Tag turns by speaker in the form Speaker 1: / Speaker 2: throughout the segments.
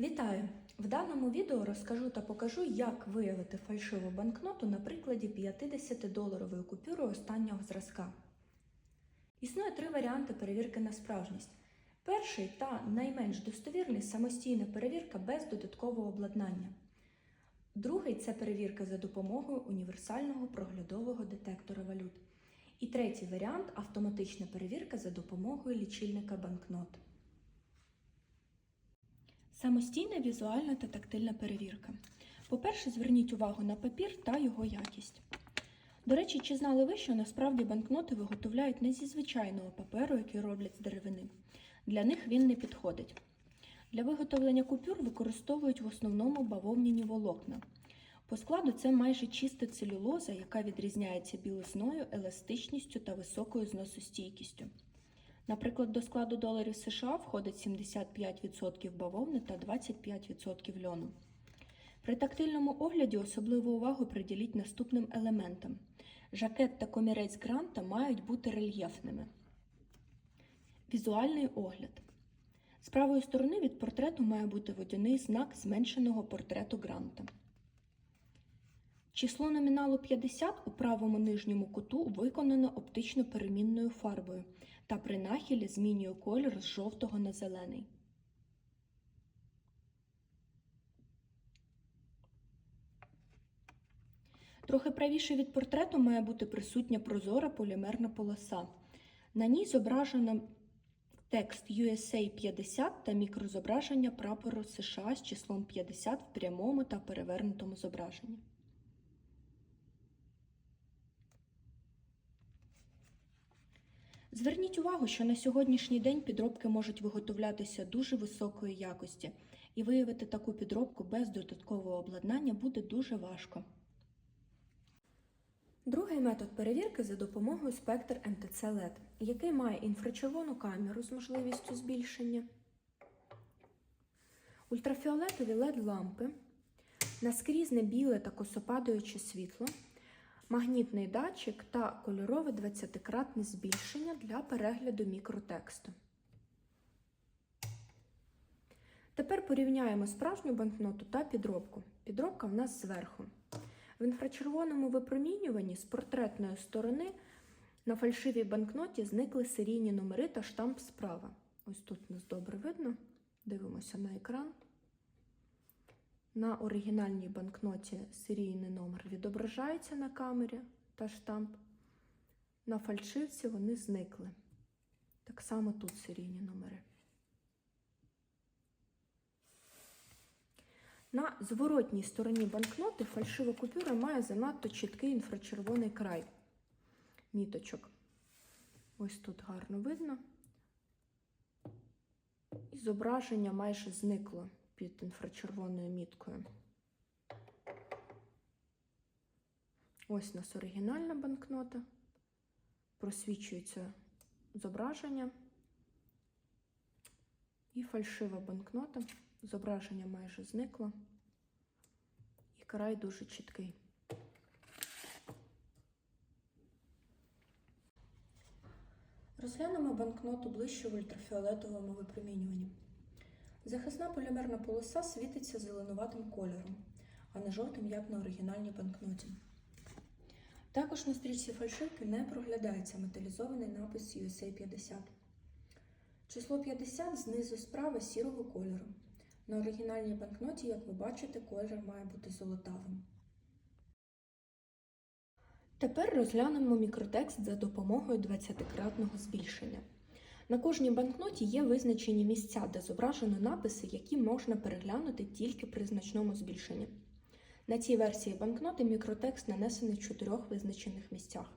Speaker 1: Вітаю! В даному відео розкажу та покажу, як виявити фальшиву банкноту на прикладі 50-доларової купюри останнього зразка. Існує три варіанти перевірки на справжність. Перший та найменш достовірний самостійна перевірка без додаткового обладнання. Другий це перевірка за допомогою універсального проглядового детектора валют. І третій варіант автоматична перевірка за допомогою лічильника банкнот. Самостійна візуальна та тактильна перевірка. По-перше, зверніть увагу на папір та його якість. До речі, чи знали ви, що насправді банкноти виготовляють не зі звичайного паперу, який роблять з деревини. Для них він не підходить. Для виготовлення купюр використовують в основному бавовняні волокна. По складу це майже чиста целюлоза, яка відрізняється білизною, еластичністю та високою зносостійкістю. Наприклад, до складу доларів США входить 75% бавовни та 25% льону. При тактильному огляді особливу увагу приділіть наступним елементам. Жакет та комірець гранта мають бути рельєфними. Візуальний огляд. З правої сторони від портрету має бути водяний знак зменшеного портрету гранта. Число номіналу 50 у правому нижньому куту виконано оптично перемінною фарбою та при нахилі змінює колір з жовтого на зелений. Трохи правіше від портрету має бути присутня прозора полімерна полоса. На ній зображено текст USA 50 та мікрозображення прапору США з числом 50 в прямому та перевернутому зображенні. Зверніть увагу, що на сьогоднішній день підробки можуть виготовлятися дуже високої якості, і виявити таку підробку без додаткового обладнання буде дуже важко. Другий метод перевірки за допомогою спектр МТЦ LED, який має інфрачервону камеру з можливістю збільшення, ультрафіолетові LED лампи, наскрізне біле та косопадаюче світло, магнітний датчик та кольорове 20-кратне збільшення для перегляду мікротексту. Тепер порівняємо справжню банкноту та підробку. Підробка в нас зверху. В інфрачервоному випромінюванні з портретної сторони на фальшивій банкноті зникли серійні номери та штамп справа. Ось тут нас добре видно. Дивимося на екран. На оригінальній банкноті серійний номер відображається на камері та штамп. На фальшивці вони зникли. Так само тут серійні номери. На зворотній стороні банкноти фальшива купюра має занадто чіткий інфрачервоний край міточок. Ось тут гарно видно. І зображення майже зникло під інфрачервоною міткою. Ось у нас оригінальна банкнота. Просвічується зображення. І фальшива банкнота. Зображення майже зникло. І край дуже чіткий. Розглянемо банкноту ближче в ультрафіолетовому випромінюванні. Захисна полімерна полоса світиться зеленуватим кольором, а не жовтим, як на оригінальній банкноті. Також на стрічці фальшивки не проглядається металізований напис USA 50. Число 50 знизу справа сірого кольору. На оригінальній банкноті, як ви бачите, колір має бути золотавим. Тепер розглянемо мікротекст за допомогою 20-кратного збільшення. На кожній банкноті є визначені місця, де зображено написи, які можна переглянути тільки при значному збільшенні. На цій версії банкноти мікротекст нанесений в чотирьох визначених місцях.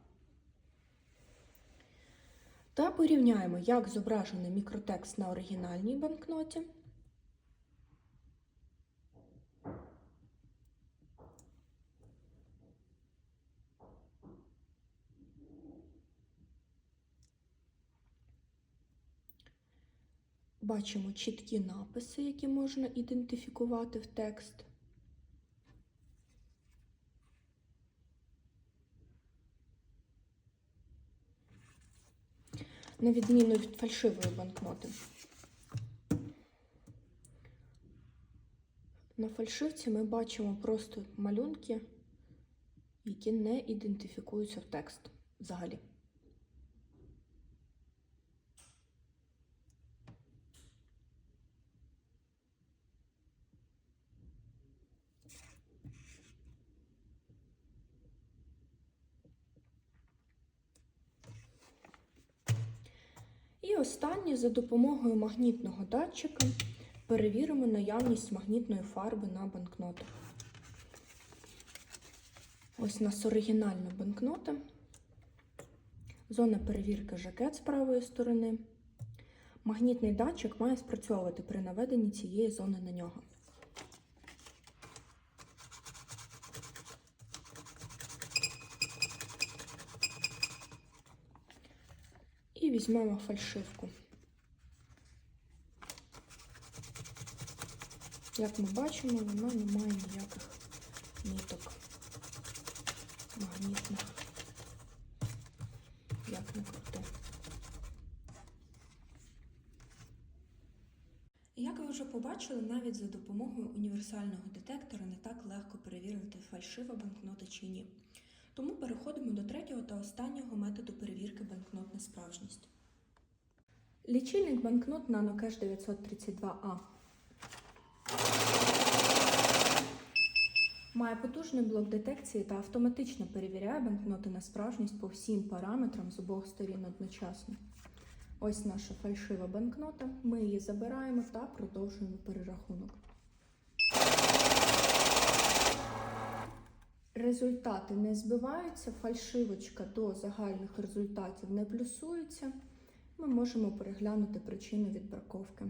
Speaker 1: Та порівняємо, як зображений мікротекст на оригінальній банкноті. Бачимо чіткі написи, які можна ідентифікувати в текст. На відміну від фальшивої банкноти. На фальшивці ми бачимо просто малюнки, які не ідентифікуються в текст взагалі. Останнє за допомогою магнітного датчика перевіримо наявність магнітної фарби на банкнотах. Ось у нас оригінальна банкнота. Зона перевірки жакет з правої сторони. Магнітний датчик має спрацьовувати при наведенні цієї зони на нього. І візьмемо фальшивку. Як ми бачимо, вона не має ніяких ниток магнітних, як не крути. Як ви вже побачили, навіть за допомогою універсального детектора не так легко перевірити, фальшива банкнота чи ні. Тому переходимо до третього та останнього методу перевірки банкнот на справжність. Лічильник банкнот NanoCash 932A має потужний блок детекції та автоматично перевіряє банкноти на справжність по всім параметрам з обох сторін одночасно. Ось наша фальшива банкнота. Ми її забираємо та продовжуємо перерахунок. Результати не збиваються, фальшивочка до загальних результатів не плюсується. Ми можемо переглянути причину відбраковки.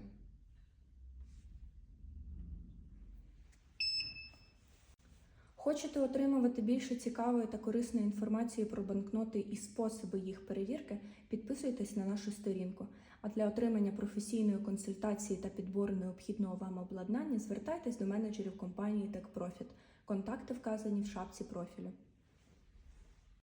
Speaker 1: Хочете отримувати більше цікавої та корисної інформації про банкноти і способи їх перевірки, підписуйтесь на нашу сторінку. А для отримання професійної консультації та підбору необхідного вам обладнання звертайтесь до менеджерів компанії TechProfit. Контакти вказані в шапці профілю.